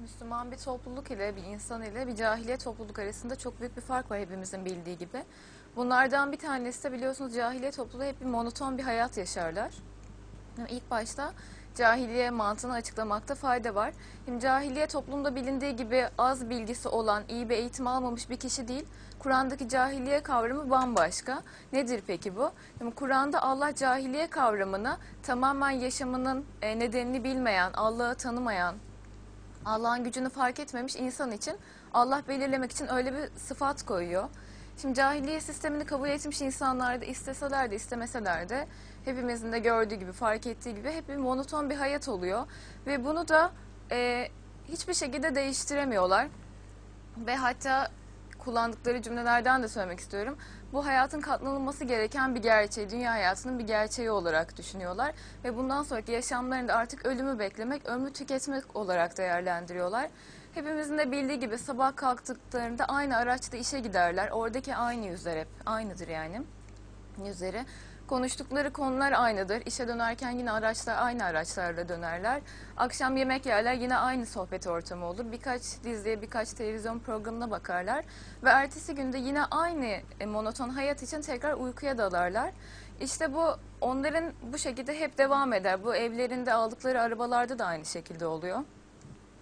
Müslüman bir topluluk ile bir insan ile bir cahiliye topluluk arasında çok büyük bir fark var hepimizin bildiği gibi. Bunlardan bir tanesi de biliyorsunuz cahiliye topluluğu hep bir monoton bir hayat yaşarlar. İlk başta cahiliye mantığını açıklamakta fayda var. Şimdi cahiliye toplumda bilindiği gibi az bilgisi olan, iyi bir eğitim almamış bir kişi değil. Kur'an'daki cahiliye kavramı bambaşka. Nedir peki bu? Şimdi Kur'an'da Allah cahiliye kavramını tamamen yaşamının e, nedenini bilmeyen, Allah'ı tanımayan, Allah'ın gücünü fark etmemiş insan için Allah belirlemek için öyle bir sıfat koyuyor. Şimdi cahiliye sistemini kabul etmiş insanlar da isteseler de istemeseler de hepimizin de gördüğü gibi fark ettiği gibi hep bir monoton bir hayat oluyor. Ve bunu da e, hiçbir şekilde değiştiremiyorlar. Ve hatta kullandıkları cümlelerden de söylemek istiyorum. Bu hayatın katlanılması gereken bir gerçeği, dünya hayatının bir gerçeği olarak düşünüyorlar. Ve bundan sonraki yaşamlarında artık ölümü beklemek, ömrü tüketmek olarak değerlendiriyorlar. Hepimizin de bildiği gibi sabah kalktıklarında aynı araçta işe giderler. Oradaki aynı yüzler hep, aynıdır yani yüzleri. Konuştukları konular aynıdır. İşe dönerken yine araçlar aynı araçlarla dönerler. Akşam yemek yerler yine aynı sohbet ortamı olur. Birkaç diziye, birkaç televizyon programına bakarlar. Ve ertesi günde yine aynı e, monoton hayat için tekrar uykuya dalarlar. İşte bu onların bu şekilde hep devam eder. Bu evlerinde aldıkları arabalarda da aynı şekilde oluyor.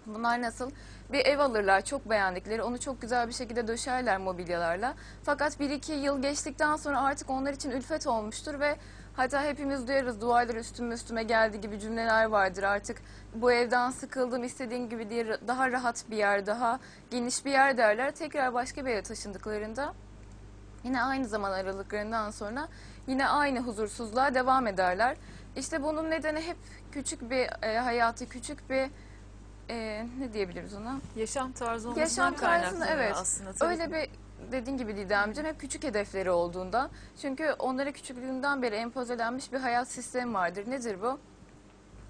Bunlar nasıl? Bir ev alırlar çok beğendikleri, onu çok güzel bir şekilde döşerler mobilyalarla. Fakat bir iki yıl geçtikten sonra artık onlar için ülfet olmuştur ve hatta hepimiz duyarız duvarlar üstüme üstüme geldi gibi cümleler vardır. Artık bu evden sıkıldım istediğin gibi diye daha rahat bir yer, daha geniş bir yer derler. Tekrar başka bir eve taşındıklarında Yine aynı zaman aralıklarından sonra yine aynı huzursuzluğa devam ederler. İşte bunun nedeni hep küçük bir e, hayatı, küçük bir e, ne diyebiliriz ona? Yaşam tarzı olmasından Yaşam tarzını kaynaklanıyor evet. aslında. Tabii Öyle bir dediğin gibi Didemciğim hep küçük hedefleri olduğunda. Çünkü onlara küçüklüğünden beri empozelenmiş bir hayat sistemi vardır. Nedir bu?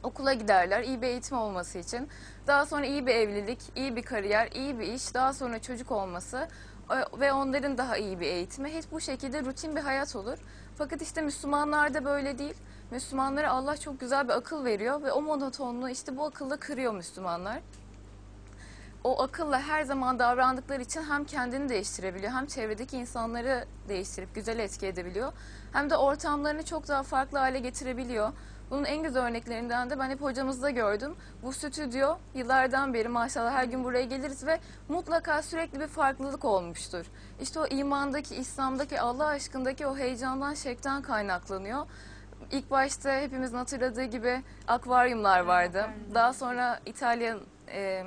Okula giderler iyi bir eğitim olması için. Daha sonra iyi bir evlilik, iyi bir kariyer, iyi bir iş, daha sonra çocuk olması e, ve onların daha iyi bir eğitimi. Hep bu şekilde rutin bir hayat olur. Fakat işte Müslümanlarda böyle değil. Müslümanlara Allah çok güzel bir akıl veriyor ve o monotonluğu işte bu akılla kırıyor Müslümanlar o akılla her zaman davrandıkları için hem kendini değiştirebiliyor hem çevredeki insanları değiştirip güzel etki edebiliyor. Hem de ortamlarını çok daha farklı hale getirebiliyor. Bunun en güzel örneklerinden de ben hep hocamızda gördüm. Bu stüdyo yıllardan beri maşallah her gün buraya geliriz ve mutlaka sürekli bir farklılık olmuştur. İşte o imandaki, İslam'daki, Allah aşkındaki o heyecandan, şekten kaynaklanıyor. İlk başta hepimizin hatırladığı gibi akvaryumlar vardı. Daha sonra İtalyan e,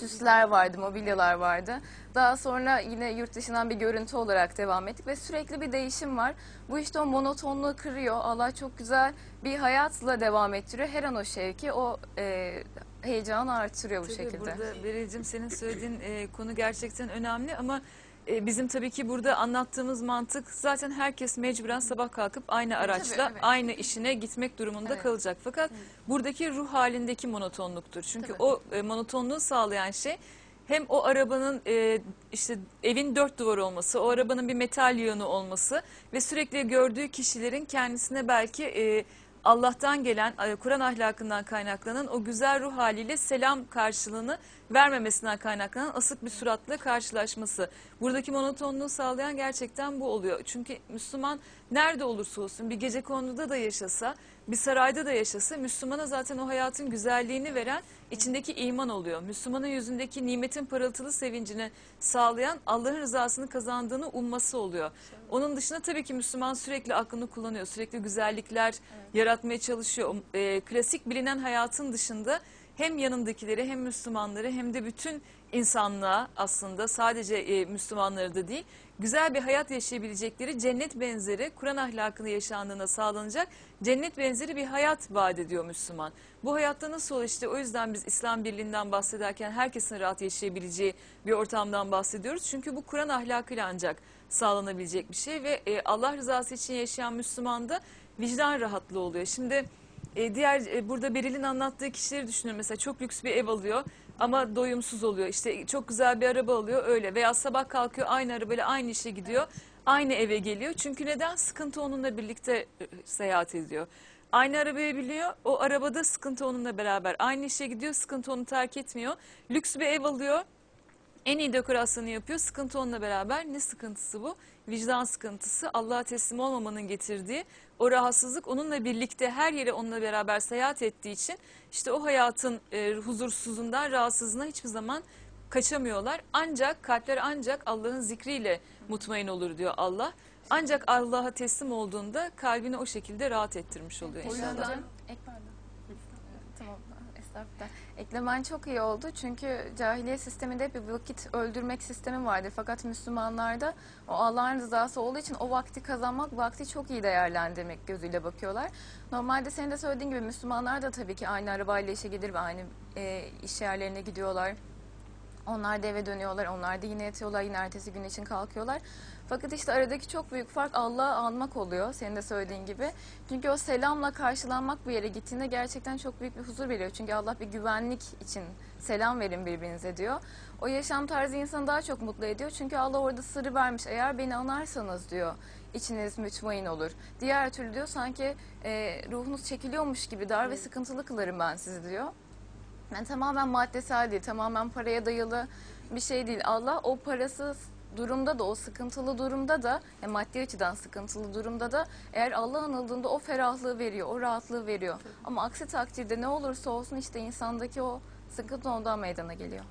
süsler vardı, mobilyalar vardı. Daha sonra yine yurt dışından bir görüntü olarak devam ettik ve sürekli bir değişim var. Bu işte o monotonluğu kırıyor. Allah çok güzel bir hayatla devam ettiriyor. Her an o şevki, o e, heyecanı artırıyor bu Tabii şekilde. Burada Beril'cim senin söylediğin e, konu gerçekten önemli ama e, bizim tabii ki burada anlattığımız mantık zaten herkes mecburen sabah kalkıp aynı araçla evet. aynı işine gitmek durumunda Evet. kalacak. Fakat buradaki ruh halindeki monotonluktur. Çünkü Tabii. o e, monotonluğu sağlayan şey hem o arabanın e, işte evin dört duvar olması, o arabanın bir metal yığını olması ve sürekli gördüğü kişilerin kendisine belki e, Allah'tan gelen, e, Kur'an ahlakından kaynaklanan o güzel ruh haliyle selam karşılığını vermemesinden kaynaklanan asık bir suratla karşılaşması. Buradaki monotonluğu sağlayan gerçekten bu oluyor. Çünkü Müslüman nerede olursa olsun bir gece konuda da yaşasa, bir sarayda da yaşasa Müslümana zaten o hayatın güzelliğini veren içindeki iman oluyor. Müslümanın yüzündeki nimetin parıltılı sevincini sağlayan Allah'ın rızasını kazandığını umması oluyor. Onun dışında tabii ki Müslüman sürekli aklını kullanıyor. Sürekli güzellikler yaratmaya çalışıyor. E, klasik bilinen hayatın dışında hem yanındakileri hem Müslümanları hem de bütün insanlığa aslında sadece e, Müslümanları da değil güzel bir hayat yaşayabilecekleri cennet benzeri Kur'an ahlakını yaşandığına sağlanacak cennet benzeri bir hayat vaat ediyor Müslüman. Bu hayatta nasıl olur işte o yüzden biz İslam birliğinden bahsederken herkesin rahat yaşayabileceği bir ortamdan bahsediyoruz. Çünkü bu Kur'an ahlakıyla ancak sağlanabilecek bir şey ve e, Allah rızası için yaşayan Müslümanda vicdan rahatlığı oluyor. Şimdi e, diğer e, burada Beril'in anlattığı kişileri düşünüyorum. Mesela çok lüks bir ev alıyor ama doyumsuz oluyor. İşte çok güzel bir araba alıyor öyle veya sabah kalkıyor aynı arabayla aynı işe gidiyor. Aynı eve geliyor. Çünkü neden? Sıkıntı onunla birlikte e, seyahat ediyor. Aynı arabaya biniyor. O arabada sıkıntı onunla beraber. Aynı işe gidiyor. Sıkıntı onu terk etmiyor. Lüks bir ev alıyor. En iyi dekorasyonu yapıyor. Sıkıntı onunla beraber. Ne sıkıntısı bu? Vicdan sıkıntısı. Allah'a teslim olmamanın getirdiği o rahatsızlık onunla birlikte her yere onunla beraber seyahat ettiği için işte o hayatın e, huzursuzluğundan, rahatsızlığına hiçbir zaman kaçamıyorlar. Ancak kalpler ancak Allah'ın zikriyle mutmain olur diyor Allah. Ancak Allah'a teslim olduğunda kalbini o şekilde rahat ettirmiş oluyor O inşallah. yüzden ek Tamam estağfurullah. Eklemen çok iyi oldu çünkü cahiliye sisteminde bir vakit öldürmek sistemi vardır. Fakat Müslümanlarda o Allah'ın rızası olduğu için o vakti kazanmak, vakti çok iyi değerlendirmek gözüyle bakıyorlar. Normalde senin de söylediğin gibi Müslümanlar da tabii ki aynı arabayla işe gider ve aynı e, iş yerlerine gidiyorlar. Onlar da eve dönüyorlar, onlar da yine yatıyorlar, yine ertesi gün için kalkıyorlar. Fakat işte aradaki çok büyük fark Allah'ı almak oluyor, senin de söylediğin gibi. Çünkü o selamla karşılanmak bir yere gittiğinde gerçekten çok büyük bir huzur veriyor. Çünkü Allah bir güvenlik için selam verin birbirinize diyor. O yaşam tarzı insanı daha çok mutlu ediyor. Çünkü Allah orada sırrı vermiş. Eğer beni anarsanız diyor, içiniz mütmain olur. Diğer türlü diyor sanki e, ruhunuz çekiliyormuş gibi dar ve sıkıntılı kılarım ben sizi diyor. Yani tamamen maddesel değil, tamamen paraya dayalı bir şey değil. Allah o parasız durumda da, o sıkıntılı durumda da, yani maddi açıdan sıkıntılı durumda da eğer Allah anıldığında o ferahlığı veriyor, o rahatlığı veriyor. Ama aksi takdirde ne olursa olsun işte insandaki o sıkıntı ondan meydana geliyor.